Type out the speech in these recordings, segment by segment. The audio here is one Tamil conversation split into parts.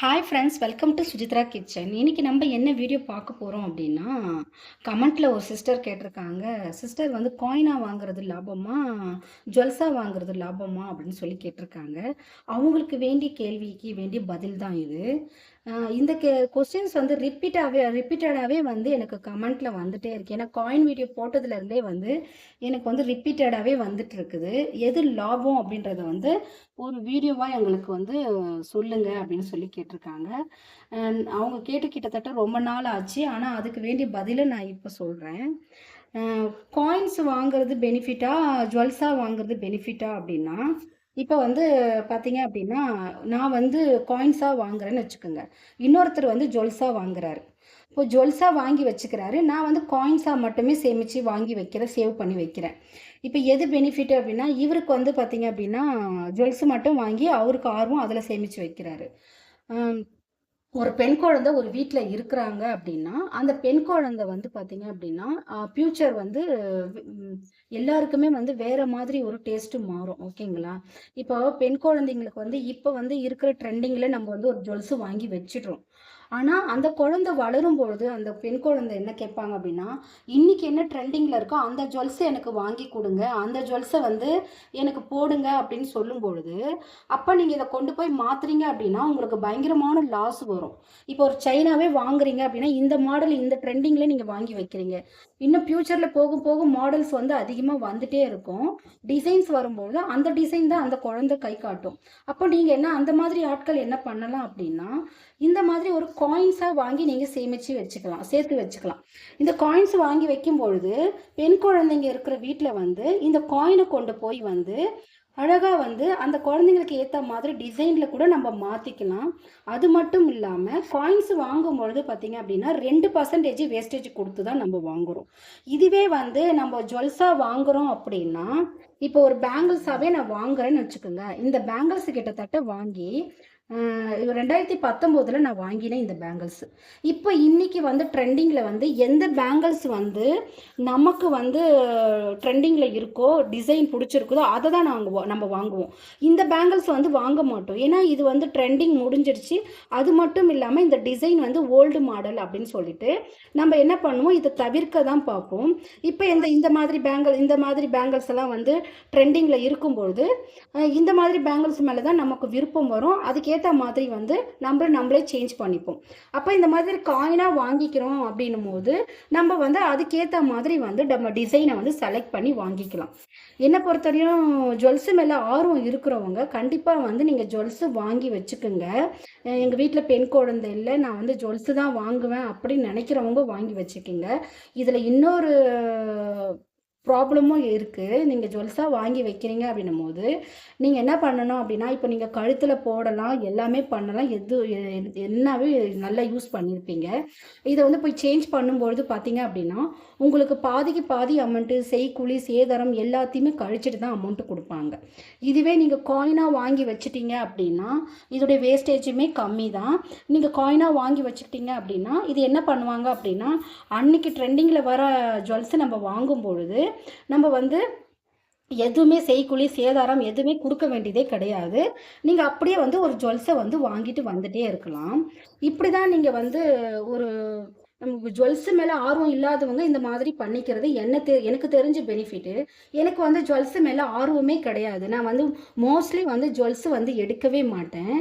Hi friends welcome to Sujithra kitchen இன்றைக்கி நம்ம என்ன வீடியோ பார்க்க போகிறோம் அப்படின்னா கமெண்ட்டில் ஒரு சிஸ்டர் கேட்டிருக்காங்க. சிஸ்டர் வந்து காயினாக வாங்குறது லாபமா ஜுவல்ஸா வாங்குறது லாபமா அப்படின்னு சொல்லி கேட்டிருக்காங்க. அவங்களுக்கு வேண்டிய கேள்விக்கு வேண்டிய பதில் தான் இது. இந்த கே கொஸ்டின்ஸ் வந்து ரிப்பீட்டாகவே ரிப்பீட்டடாகவே வந்து எனக்கு கமெண்ட்டில் வந்துட்டே இருக்குது ஏன்னா காயின் வீடியோ போட்டதுலேருந்தே வந்து எனக்கு வந்து ரிப்பீட்டடாகவே வந்துட்டு இருக்குது. எது லாபம் அப்படின்றத வந்து ஒரு வீடியோவாக எங்களுக்கு வந்து சொல்லுங்க அப்படின்னு சொல்லி கேட்டிருக்காங்க. அவங்க கேட்டு கிட்டத்தட்ட ரொம்ப நாள் ஆச்சு. ஆனால் அதுக்கு வேண்டிய பதிலை நான் இப்போ சொல்கிறேன் காயின்ஸ் வாங்குறது பெனிஃபிட்டா ஜுவல்ஸாக வாங்குறது பெனிஃபிட்டா அப்படின்னா இப்போ வந்து பார்த்தீங்க அப்படின்னா நான் வந்து காயின்ஸாக வாங்குறேன்னு வச்சுக்கோங்க. இன்னொருத்தர் வந்து ஜுவல்ஸாக வாங்குறாரு. இப்போ ஜுவல்ஸாக வாங்கி வச்சுக்கிறாரு. நான் வந்து காயின்ஸாக மட்டுமே சேமித்து வாங்கி வைக்கிறேன் சேவ் பண்ணி வைக்கிறேன். இப்போ எது பெனிஃபிட் அப்படின்னா இவருக்கு வந்து பார்த்தீங்க அப்படின்னா ஜுவல்ஸ் மட்டும் வாங்கி அவருக்கு ஆர்வம் அதில் சேமித்து வைக்கிறாரு. ஒரு பெண் குழந்தை ஒரு வீட்டில் இருக்கிறாங்க அப்படின்னா அந்த பெண் குழந்தை வந்து பார்த்தீங்க அப்படின்னா ஃப்யூச்சர் வந்து எல்லாருக்குமே வந்து வேற மாதிரி ஒரு டேஸ்ட்டு மாறும். ஓகேங்களா? இப்போ பெண் குழந்தைங்களுக்கு வந்து இப்போ வந்து இருக்கிற ட்ரெண்டிங்கில் நம்ம வந்து ஒரு ஜுவல்ஸு வாங்கி வச்சிடுறோம். ஆனால் அந்த குழந்தை வளரும் பொழுது அந்த பெண் குழந்தை என்ன கேட்பாங்க அப்படின்னா இன்றைக்கி என்ன ட்ரெண்டிங்கில் இருக்கோ அந்த ஜுவல்ஸை எனக்கு வாங்கி கொடுங்க. அந்த ஜுவல்ஸை வந்து எனக்கு போடுங்க அப்படின்னு சொல்லும் பொழுது அப்போ நீங்கள் இதை கொண்டு போய் மாற்றுறீங்க அப்படின்னா உங்களுக்கு பயங்கரமான லாஸ் வரும். இப்போ ஒரு சைனாவே வாங்குறீங்க அப்படின்னா இந்த மாடல் இந்த ட்ரெண்டிங்கில் நீங்கள் வாங்கி வைக்கிறீங்க. இன்னும் ஃப்யூச்சரில் போகும் போக மாடல்ஸ் வந்து அதிகமாக வந்துட்டே இருக்கும். டிசைன்ஸ் வரும்போது அந்த டிசைன் தான் அந்த குழந்தை கை காட்டும். அப்போ நீங்கள் என்ன அந்த மாதிரி ஆட்கள் என்ன பண்ணலாம் அப்படின்னா இந்த மாதிரி ஒரு காயின்ஸாக வாங்கி நீங்கள் சேமித்து வச்சுக்கலாம் சேர்த்து வச்சுக்கலாம். இந்த காயின்ஸ் வாங்கி வைக்கும் பொழுது பெண் குழந்தைங்க இருக்கிற வீட்டில் வந்து இந்த காயினை கொண்டு போய் வந்து அழகாக வந்து அந்த குழந்தைங்களுக்கு ஏற்ற மாதிரி டிசைனில் கூட நம்ம மாற்றிக்கலாம் அது மட்டும் இல்லாமல் காயின்ஸ் வாங்கும் பொழுது பார்த்தீங்க அப்படின்னா ரெண்டு பர்சன்டேஜ் வேஸ்டேஜ் கொடுத்து தான் நம்ம வாங்குறோம். இதுவே வந்து நம்ம ஜுவல்ஸாக வாங்குறோம் அப்படின்னா இப்போ ஒரு பேங்கிள்ஸாகவே நான் வாங்குறேன்னு வச்சுக்கோங்க. இந்த பேங்கிள்ஸ் கிட்டத்தட்ட வாங்கி ரெண்டாயிரத்தி பத்தொம்போதில் நான் வாங்கினேன் இந்த பேங்கிள்ஸ் இப்போ இன்றைக்கி வந்து ட்ரெண்டிங்கில் வந்து எந்த பேங்கிள்ஸ் வந்து நமக்கு வந்து ட்ரெண்டிங்கில் இருக்கோ டிசைன் பிடிச்சிருக்குதோ அதை தான் நாங்கள் நம்ம வாங்குவோம். இந்த பேங்கிள்ஸ் வந்து வாங்க மாட்டோம். ஏன்னா இது வந்து ட்ரெண்டிங் முடிஞ்சிடுச்சு அது மட்டும் இல்லாமல் இந்த டிசைன் வந்து ஓல்டு மாடல் அப்படின்னு சொல்லிட்டு நம்ம என்ன பண்ணுவோம்? இதை தவிர்க்க தான் பார்ப்போம். இப்போ இந்த இந்த மாதிரி பேங்கிள் இந்த மாதிரி பேங்கிள்ஸ் எல்லாம் வந்து ட்ரெண்டிங்கில் இருக்கும்பொழுது இந்த மாதிரி பேங்கிள்ஸ் மேலே தான் நமக்கு விருப்பம் வரும். அதுக்கேற்ற மாதிரி வந்து நம்ம நம்மளே சேஞ்ச் பண்ணிப்போம். அப்போ இந்த மாதிரி காயினாக வாங்கிக்கிறோம் அப்படின்னும் போது நம்ம வந்து அதுக்கேற்ற மாதிரி வந்து நம்ம டிசைனை வந்து செலக்ட் பண்ணி வாங்கிக்கலாம். என்னை பொறுத்தவரையும் ஜுவல்ஸு மேலே ஆர்வம் இருக்கிறவங்க கண்டிப்பாக வந்து நீங்கள் ஜுவல்ஸு வாங்கி வச்சுக்கோங்க. எங்கள் வீட்டில் பெண் குழந்தை இல்லை நான் வந்து ஜுவல்ஸு தான் வாங்குவேன் அப்படின்னு நினைக்கிறவங்க வாங்கி வச்சுக்கோங்க. இதில் இன்னொரு ப்ராப்ளமும் இருக்குது நீங்கள் ஜுவல்ஸாக வாங்கி வைக்கிறீங்க அப்படின்னும் போது நீங்கள் என்ன பண்ணணும் அப்படின்னா இப்போ நீங்கள் கழுத்தில் போடலாம் எல்லாமே பண்ணலாம். எது என்னாவே நல்லா யூஸ் பண்ணியிருப்பீங்க இதை வந்து போய் சேஞ்ச் பண்ணும்பொழுது பார்த்தீங்க அப்படின்னா உங்களுக்கு பாதிக்கு பாதி அமௌண்ட்டு செய்கூலி சேதாரம் எல்லாத்தையுமே கழிச்சிட்டு தான் அமௌண்ட்டு கொடுப்பாங்க. இதுவே நீங்கள் காயினாக வாங்கி வச்சுட்டீங்க அப்படின்னா இதோடைய வேஸ்டேஜுமே கம்மி தான். நீங்கள் காயினாக வாங்கி வச்சுக்கிட்டீங்க அப்படின்னா இது என்ன பண்ணுவாங்க அப்படின்னா அன்னைக்கு ட்ரெண்டிங்கில் வர ஜுவல்ஸை நம்ம வாங்கும் பொழுது நம்ம வந்து எதுவுமே செய்கூலி சேதாரம் எதுவுமே கொடுக்க வேண்டியதே கிடையாது. நீங்கள் அப்படியே வந்து ஒரு ஜுவல்ஸை வந்து வாங்கிட்டு வந்துட்டே இருக்கலாம். இப்படி தான் நீங்கள் வந்து ஒரு நமக்கு ஜுவல்ஸ் மேலே ஆர்வம் இல்லாதவங்க இந்த மாதிரி பண்ணிக்கிறது என்ன தெ எனக்கு தெரிஞ்ச பெனிஃபிட்டு எனக்கு வந்து ஜுவல்ஸ் மேலே ஆர்வமே கிடையாது. நான் வந்து மோஸ்ட்லி வந்து ஜுவல்ஸ் வந்து எடுக்கவே மாட்டேன்.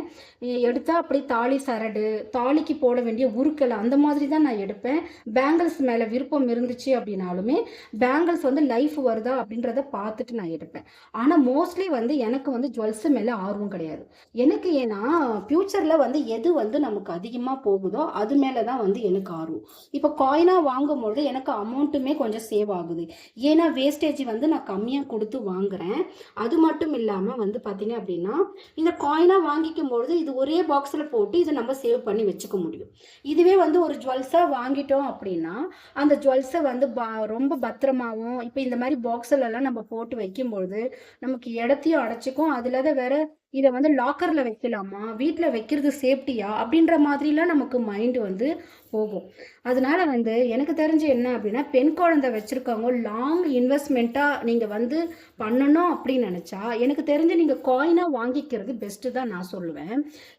எடுத்தால் அப்படி தாலி சரடு தாலிக்கு போட வேண்டிய உருக்கள் அந்த மாதிரி தான் நான் எடுப்பேன். பேங்கிள்ஸ் மேலே விருப்பம் இருந்துச்சு அப்படின்னாலுமே பேங்கிள்ஸ் வந்து லைஃப் வருதா அப்படின்றத பார்த்துட்டு நான் எடுப்பேன். ஆனால் மோஸ்ட்லி வந்து எனக்கு வந்து ஜுவல்ஸ் மேலே ஆர்வம் கிடையாது. எனக்கு ஏன்னா ஃப்யூச்சரில் வந்து எது வந்து நமக்கு அதிகமாக போகுதோ அது மேலே தான் வந்து எனக்கு ஆர்வம். இப்போ காயினாக வாங்கும் பொழுது எனக்கு அமௌண்ட்டுமே கொஞ்சம் சேவ் ஆகுது. ஏன்னா வேஸ்டேஜ் வந்து நான் கம்மியாக கொடுத்து வாங்குறேன். அது மட்டும் இல்லாமல் வந்து பார்த்தீங்க அப்படின்னா இந்த காயினாக வாங்கிக்கும் பொழுது இது ஒரே பாக்ஸில் போட்டு இதை நம்ம சேவ் பண்ணி வச்சுக்க முடியும். இதுவே வந்து ஒரு ஜுவல்ஸாக வாங்கிட்டோம் அப்படின்னா அந்த ஜுவல்ஸை வந்து பா ரொம்ப பத்திரமாவும் இப்போ இந்த மாதிரி பாக்ஸிலெல்லாம் நம்ம போட்டு வைக்கும்பொழுது நமக்கு இடத்தையும் அடைச்சிக்கும். அதில் தான் வேற இதை வந்து லாக்கரில் வைக்கலாமா? வீட்டில் வைக்கிறது சேஃப்டியா அப்படின்ற மாதிரிலாம் நமக்கு மைண்டு வந்து போகும். அதனால வந்து எனக்கு தெரிஞ்சு என்ன அப்படின்னா பெண் குழந்தை வச்சுருக்கவங்க லாங் இன்வெஸ்ட்மெண்ட்டாக நீங்கள் வந்து பண்ணணும் அப்படின்னு நினச்சா எனக்கு தெரிஞ்சு நீங்கள் காயினாக வாங்கிக்கிறது பெஸ்ட்டு தான் நான் சொல்லுவேன்.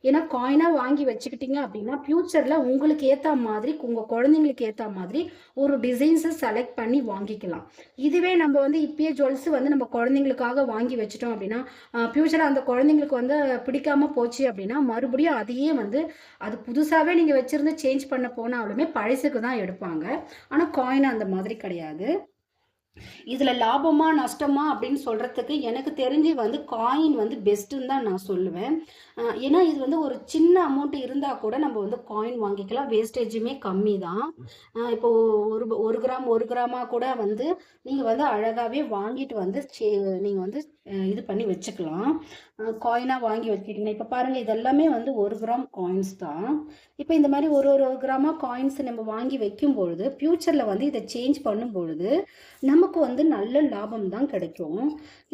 ஏன்னா காயினாக வாங்கி வச்சுக்கிட்டீங்க அப்படின்னா ஃப்யூச்சரில் உங்களுக்கு ஏற்ற மாதிரி உங்கள் குழந்தைங்களுக்கு ஏற்ற மாதிரி ஒரு டிசைன்ஸை செலக்ட் பண்ணி வாங்கிக்கலாம். இதுவே நம்ம வந்து இப்பயே ஜுவல்ஸ் வந்து நம்ம குழந்தைங்களுக்காக வாங்கி வச்சிட்டோம் அப்படின்னா ஃப்யூச்சரில் அந்த குழந்தைங்களுக்கு வந்து பிடிக்காம போச்சு அப்படின்னா மறுபடியும் அதையே வந்து அது புதுசாகவே நீங்கள் வச்சுருந்து சேஞ்ச் பண்ண போனாலுமே பழசுக்கு தான் எடுப்பாங்க. ஆனால் காயின் அந்த மாதிரி கிடையாது. இதில் லாபமா நஷ்டமா அப்படின்னு சொல்கிறதுக்கு எனக்கு தெரிஞ்சு வந்து காயின் வந்து பெஸ்ட்டுன்னு தான் நான் சொல்லுவேன். ஏன்னா இது வந்து ஒரு சின்ன அமௌண்ட் இருந்தால் கூட நம்ம வந்து காயின் வாங்கிக்கலாம். வேஸ்டேஜுமே கம்மி தான். இப்போ ஒரு ஒரு கிராம் ஒரு கிராமாக கூட வந்து நீங்கள் வந்து அழகாகவே வாங்கிட்டு வந்து நீங்கள் வந்து இது பண்ணி வச்சுக்கலாம். காயினாக வாங்கி வச்சுக்கிட்டீங்கன்னா இப்போ பாருங்கள் இதெல்லாமே வந்து ஒரு கிராம் காயின்ஸ் தான். இப்போ இந்த மாதிரி ஒரு ஒரு கிராமாக காயின்ஸ் நம்ம வாங்கி வைக்கும் பொழுது ஃப்யூச்சரில் வந்து இதை சேஞ்ச் பண்ணும் பொழுது நமக்கு வந்து நல்ல லாபம் தான் கிடைக்கும்.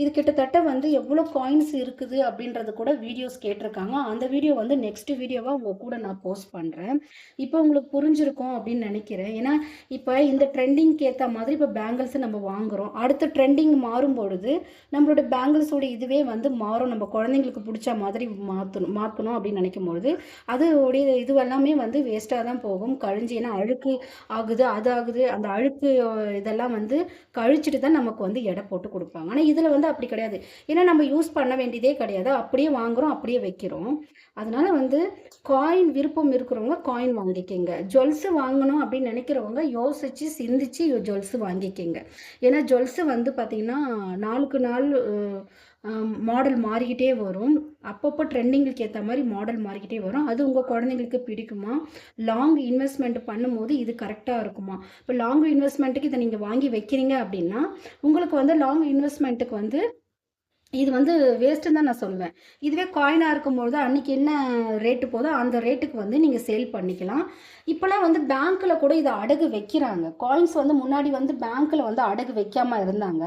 இது கிட்டத்தட்ட வந்து எவ்வளோ காயின்ஸ் இருக்குது அப்படின்றது கூட வீடியோஸ் கேட்டிருக்காங்க. அந்த வீடியோ வந்து நெக்ஸ்ட் வீடியோவாக உங்கள் கூட நான் போஸ்ட் பண்ணுறேன் இப்போ உங்களுக்கு புரிஞ்சிருக்கும் அப்படின்னு நினைக்கிறேன். ஏன்னா இப்போ இந்த ட்ரெண்டிங்க்கு ஏற்ற மாதிரி இப்போ பேங்கிள்ஸை நம்ம வாங்குறோம். அடுத்த ட்ரெண்டிங் மாறும் பொழுது நம்மளோட பேங்கிள்ஸோட இதுவே வந்து மாறும். நம்ம குழந்தைங்களுக்கு பிடிச்ச மாதிரி மாற்றணும் மாற்றணும் அப்படின்னு நினைக்கும் பொழுது அதோடைய இது எல்லாமே வந்து வேஸ்ட்டாக தான் போகும். கழிஞ்சு ஏன்னா அழுக்கு ஆகுது அது ஆகுது அந்த அழுக்கு இதெல்லாம் வந்து கழிச்சிட்டு தான் நமக்கு வந்து எடை போட்டு கொடுப்பாங்க. ஆனால் இதில் வந்து அப்படி கிடையாது. ஏன்னா நம்ம யூஸ் பண்ண வேண்டியதே கிடையாது. அப்படியே வாங்குறோம் அப்படியே வைக்கிறோம். அதனால் வந்து காயின் விருப்பம் இருக்கிறவங்க காயின் வாங்கிக்கோங்க. ஜுவல்ஸு வாங்கணும் அப்படின்னு நினைக்கிறவங்க யோசித்து சிந்திச்சு ஜுவல்ஸு வாங்கிக்கோங்க. ஏன்னா ஜுவல்ஸு வந்து பார்த்திங்கன்னா நாளுக்கு நாள் மாடல் மாறிக்கிட்டே வரும். அப்பப்போ ட்ரெண்டிங்களுக்கு ஏற்ற மாதிரி மாடல் மாறிக்கிட்டே வரும். அது உங்கள் குழந்தைங்களுக்கு பிடிக்குமா? லாங் இன்வெஸ்ட்மெண்ட் பண்ணும்போது இது கரெக்டாக இருக்குமா? இப்போ லாங் இன்வெஸ்ட்மெண்ட்டுக்கு இதை நீங்கள் வாங்கி வைக்கிறீங்க அப்படின்னா உங்களுக்கு வந்து லாங் இன்வெஸ்ட்மெண்ட்டுக்கு வந்து இது வந்து வேஸ்ட்டுன்னு தான் நான் சொல்லுவேன். இதுவே காயினாக இருக்கும்பொழுது அன்றைக்கி என்ன ரேட்டு போதோ அந்த ரேட்டுக்கு வந்து நீங்கள் சேல் பண்ணிக்கலாம். இப்போலாம் வந்து பேங்க்கில் கூட இதை அடகு வைக்கிறாங்க. காயின்ஸ் வந்து முன்னாடி வந்து பேங்க்கில் வந்து அடகு வைக்காமல் இருந்தாங்க.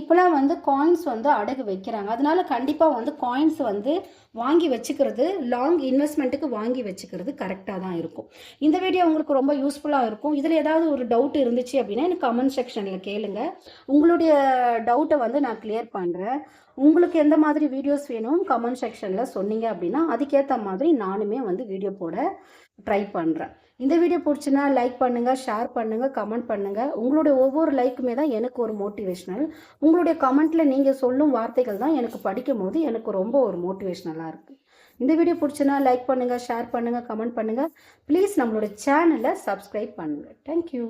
இப்போலாம் வந்து காயின்ஸ் வந்து அடகு வைக்கிறாங்க. அதனால கண்டிப்பாக வந்து காயின்ஸ் வந்து வாங்கி வச்சுக்கிறது லாங் இன்வெஸ்ட்மெண்ட்டுக்கு வாங்கி வச்சுக்கிறது கரெக்டாக தான் இருக்கும். இந்த வீடியோ உங்களுக்கு ரொம்ப யூஸ்ஃபுல்லாக இருக்கும். இதில் ஏதாவது ஒரு டவுட் இருந்துச்சு அப்படின்னா எனக்கு கமெண்ட் செக்ஷனில் கேளுங்க. உங்களுடைய டவுட்டை வந்து நான் கிளியர் பண்ணுறேன் உங்களுக்கு எந்த மாதிரி வீடியோஸ் வேணும் கமெண்ட் செக்ஷனில் சொன்னீங்க அப்படின்னா அதுக்கேற்ற மாதிரி நானுமே வந்து வீடியோ போட ட்ரை பண்ணுறேன் இந்த வீடியோ பிடிச்சுன்னா லைக் பண்ணுங்கள் ஷேர் பண்ணுங்கள் கமெண்ட் பண்ணுங்கள் உங்களுடைய ஒவ்வொரு லைக்குமே தான் எனக்கு ஒரு மோட்டிவேஷ்னல் உங்களுடைய கமெண்ட்டில் நீங்கள் சொல்லும் வார்த்தைகள் தான் எனக்கு படிக்கும் போது எனக்கு ரொம்ப ஒரு மோட்டிவேஷ்னலாக இருக்குது இந்த வீடியோ பிடிச்சுன்னா லைக் பண்ணுங்கள் ஷேர் பண்ணுங்கள் கமெண்ட் பண்ணுங்கள் ப்ளீஸ் நம்மளோட சேனலை சப்ஸ்கிரைப் பண்ணுங்கள் தேங்க்யூ